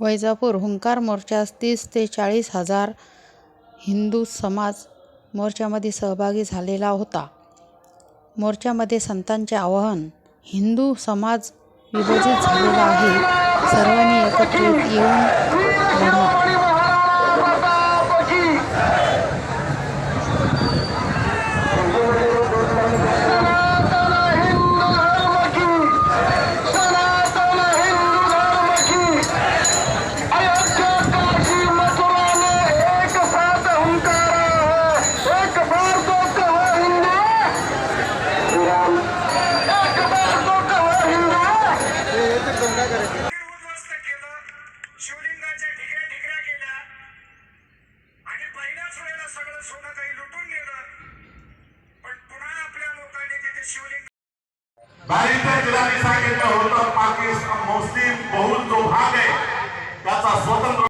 वैजापूर हुंकार मोर्चास तीस ते चाळीस हजार हिंदू समाज मोर्चामध्ये सहभागी झालेला होता. मोर्चामध्ये संतांचे आवाहन हिंदू समाज विभाजित झालेला आहे. सर्वांनी एकत्रित येऊन लढा. दारिद्र्य जिल्ह्याने सांगितलं होतं पाकिस्तान मुस्लिम बहुल जो भाग आहे. त्याचा स्वतंत्र